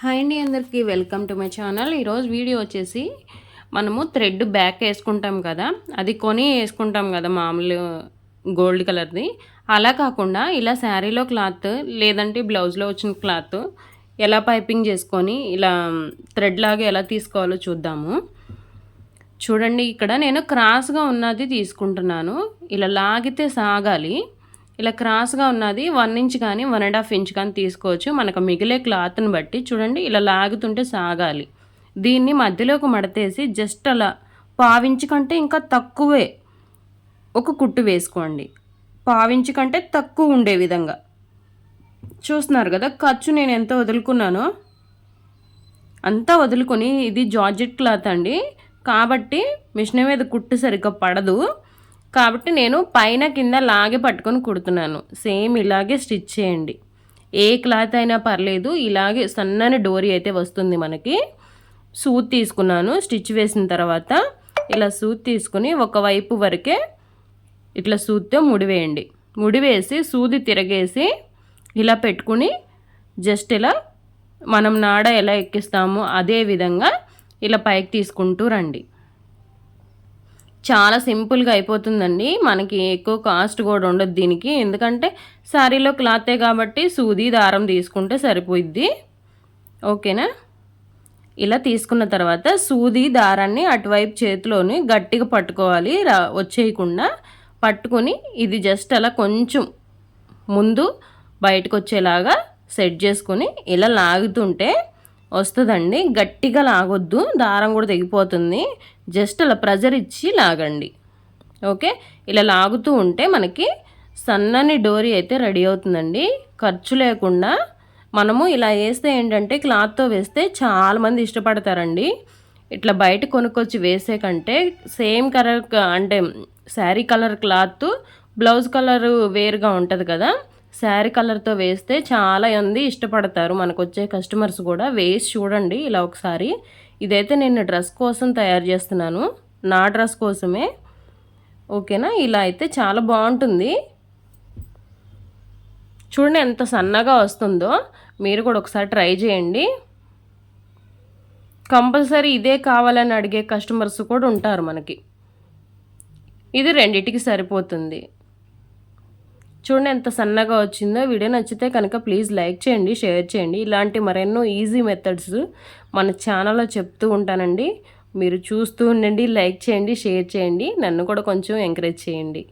Hi అండి అందరికీ. Welcome to my channel. ఈరోజు వీడియో వచ్చేసి మనము థ్రెడ్ బ్యాక్ వేసుకుంటాం కదా. అది కొని వేసుకుంటాం కదా మామూలు గోల్డ్ కలర్ది. అలా కాకుండా ఇలా శారీలో క్లాత్ లేదంటే బ్లౌజ్లో వచ్చిన క్లాత్ ఎలా పైపింగ్ చేసుకొని ఇలా థ్రెడ్ లాగా ఎలా తీసుకోవాలో చూద్దాము. చూడండి ఇక్కడ నేను క్రాస్గా ఉన్నది తీసుకుంటున్నాను. ఇలా లాగితే సాగాలి. ఇలా క్రాస్గా ఉన్నది వన్ ఇంచ్ కానీ వన్ అండ్ హాఫ్ ఇంచ్ కానీ తీసుకోవచ్చు. మనకు మిగిలే క్లాత్ని బట్టి చూడండి ఇలా లాగుతుంటే సాగాలి. దీన్ని మధ్యలోకి మడతేసి జస్ట్ అలా పావించి కంటే ఇంకా తక్కువే ఒక కుట్టు వేసుకోండి. పావించి కంటే తక్కువ ఉండే విధంగా. చూస్తున్నారు కదా ఖర్చు నేను ఎంత వదులుకున్నానో? అంతా వదులుకొని ఇది జార్జెట్ క్లాత్ అండి. కాబట్టి మిషన్ మీద కుట్టు సరిగ్గా పడదు. కాబట్టి నేను పైన కింద లాగే పట్టుకొని కుడుతున్నాను. సేమ్ ఇలాగే స్టిచ్ చేయండి. ఏ క్లాత్ అయినా పర్లేదు ఇలాగే సన్నని డోరీ అయితే వస్తుంది మనకి. సూత్ తీసుకున్నాను స్టిచ్ వేసిన తర్వాత ఇలా సూత్ తీసుకుని ఒకవైపు వరకే ఇట్లా సూత్తో ముడివేయండి. ముడివేసి సూది తిరగేసి ఇలా పెట్టుకుని జస్ట్ ఇలా మనం నాడ ఎలా ఎక్కిస్తామో అదే విధంగా ఇలా పైకి తీసుకుంటూ రండి. చాలా సింపుల్గా అయిపోతుందండి. మనకి ఎక్కువ కాస్ట్ కూడా ఉండదు దీనికి. ఎందుకంటే శారీలో క్లాతే కాబట్టి సూది దారం తీసుకుంటే సరిపోయిద్ది. ఓకేనా? ఇలా తీసుకున్న తర్వాత సూది దారాన్ని అటువైపు చేతిలోని గట్టిగా పట్టుకోవాలి. రా వచ్చేయకుండా పట్టుకొని ఇది జస్ట్ అలా కొంచెం ముందు బయటకు వచ్చేలాగా సెట్ చేసుకొని ఇలా లాగుతుంటే వస్తుందండి. గట్టిగా లాగొద్దు. దారం కూడా తెగిపోతుంది. జస్ట్ అలా ప్రెజర్ ఇచ్చి లాగండి. ఓకే? ఇలా లాగుతూ ఉంటే మనకి సన్నని డోరీ అయితే రెడీ అవుతుందండి. ఖర్చు లేకుండా. మనము ఇలా వేస్తే ఏంటంటే క్లాత్తో వేస్తే చాలామంది ఇష్టపడతారండి. ఇట్లా బయట కొనుక్కొచ్చి వేసే కంటే సేమ్ కలర్ అంటే sari colour cloth blouse colour వేరుగా ఉంటుంది కదా. శారీ కలర్తో వేస్తే చాలా మంది ఇష్టపడతారు. మనకు వచ్చే కస్టమర్స్ కూడా వేసి చూడండి ఇలా ఒకసారి. ఇదైతే నేను డ్రెస్ కోసం తయారు చేస్తున్నాను. నా డ్రెస్ కోసమే. ఓకేనా? ఇలా అయితే చాలా బాగుంటుంది. చూడండి ఎంత సన్నగా వస్తుందో. మీరు కూడా ఒకసారి ట్రై చేయండి. కంపల్సరీ ఇదే కావాలని అడిగే కస్టమర్స్ కూడా ఉంటారు మనకి. ఇది రెండిటికి సరిపోతుంది. చూడండి ఎంత సన్నగా వచ్చిందో. వీడియో నచ్చితే కనుక ప్లీజ్ లైక్ చేయండి షేర్ చేయండి. ఇలాంటి మరెన్నో ఈజీ మెథడ్స్ మన ఛానల్లో చెప్తూ ఉంటానండి. మీరు చూస్తూ ఉండండి లైక్ చేయండి షేర్ చేయండి. నన్ను కూడా కొంచెం ఎంకరేజ్ చేయండి.